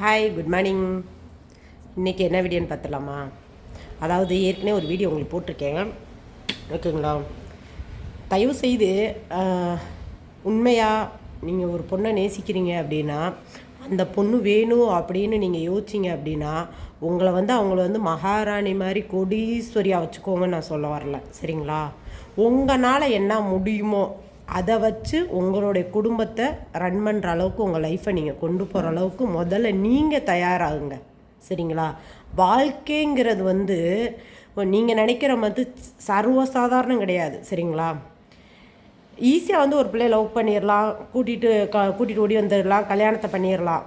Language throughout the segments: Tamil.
ஹாய் குட் மார்னிங் இன்றைக்கி என்ன வீடியோன்னு பார்த்துலாமா அதாவது ஏற்கனவே ஒரு வீடியோ உங்களுக்கு போட்டிருக்கேன். ஓகேங்களா? தயவு செய்து உண்மையாக நீங்கள் ஒரு பொண்ணை நேசிக்கிறீங்க அப்படின்னா அந்த பொண்ணு வேணும் அப்படின்னு நீங்கள் யோசிச்சிங்க அப்படின்னா உங்களை வந்து அவங்கள வந்து மகாராணி மாதிரி கொடீஸ்வரியாக வச்சுக்கோங்கன்னு நான் சொல்ல வரல. சரிங்களா? உங்களால் என்ன முடியுமோ அதை வச்சு உங்களுடைய குடும்பத்தை ரன் பண்ணுற அளவுக்கு உங்கள் லைஃப்பை நீங்கள் கொண்டு போகிற அளவுக்கு முதல்ல நீங்கள் தயாராகுங்க. சரிங்களா? வாழ்க்கைங்கிறது வந்து நீங்கள் நினைக்கிற மாதிரி சர்வசாதாரணம் கிடையாது. சரிங்களா? ஈஸியாக வந்து ஒரு பிள்ளைய லவ் பண்ணிடலாம் கூட்டிகிட்டு க கூட்டிகிட்டு ஓடி வந்துடலாம் கல்யாணத்தை பண்ணிடலாம்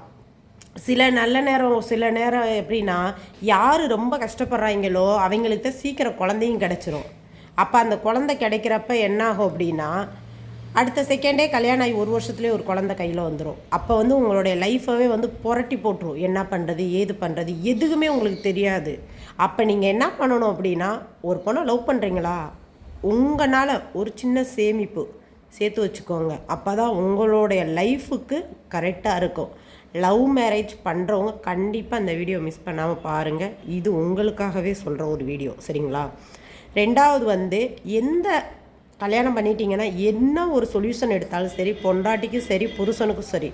சில நல்ல நேரம் சில நேரம் எப்படின்னா யார் ரொம்ப கஷ்டப்படுறாங்களோ அவங்களுக்கு தான் சீக்கிரம் குழந்தையும் கிடச்சிரும். அப்போ அந்த குழந்தை கிடைக்கிறப்ப என்னாகும் அப்படின்னா அடுத்த செகண்டே கல்யாணம் ஆகி ஒரு வருஷத்துலேயே ஒரு குழந்த கையில் வந்துடும் அப்போ வந்து உங்களுடைய லைஃப்பவே வந்து புரட்டி போட்டுரும். என்ன பண்ணுறது ஏது பண்ணுறது எதுவுமே உங்களுக்கு தெரியாது. அப்போ நீங்கள் என்ன பண்ணணும் அப்படின்னா ஒரு பொண்ணை லவ் பண்ணுறீங்களா உங்களால் ஒரு சின்ன சேமிப்பு சேர்த்து வச்சுக்கோங்க. அப்போ தான் உங்களுடைய லைஃபுக்கு கரெக்டாக இருக்கும். லவ் மேரேஜ் பண்ணுறவங்க கண்டிப்பாக அந்த வீடியோ மிஸ் பண்ணாமல் பாருங்கள் இது உங்களுக்காகவே சொல்கிற ஒரு வீடியோ சரிங்களா? ரெண்டாவது வந்து எந்த கல்யாணம் பண்ணிட்டீங்கன்னா என்ன ஒரு சொல்யூஷன் எடுத்தாலும் சரி பொண்டாட்டிக்கும் சரி புருஷனுக்கும் சரி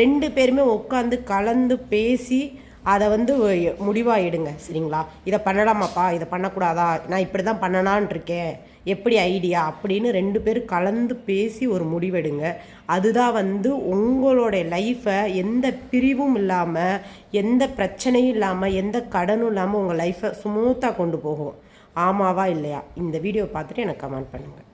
ரெண்டு பேருமே உட்காந்து கலந்து பேசி அதை வந்து முடிவாக எடுங்க சரிங்களா? இதை பண்ணலாமாப்பா? இதை பண்ணக்கூடாதா? நான் இப்படி தான் பண்ணலான் இருக்கேன். எப்படி ஐடியா அப்படின்னு ரெண்டு பேரும் கலந்து பேசி ஒரு முடிவெடுங்க. அதுதான் வந்து உங்களுடைய லைஃப்பை எந்த பிரிவும் இல்லாமல் எந்த பிரச்சனையும் இல்லாமல் எந்த கடனும் இல்லாமல் உங்கள் லைஃப்பை ஸ்மூத்தாக கொண்டு போகும். ஆமாவா இல்லையா? இந்த வீடியோ பார்த்துட்டு எனக்கு கமெண்ட் பண்ணுங்கள்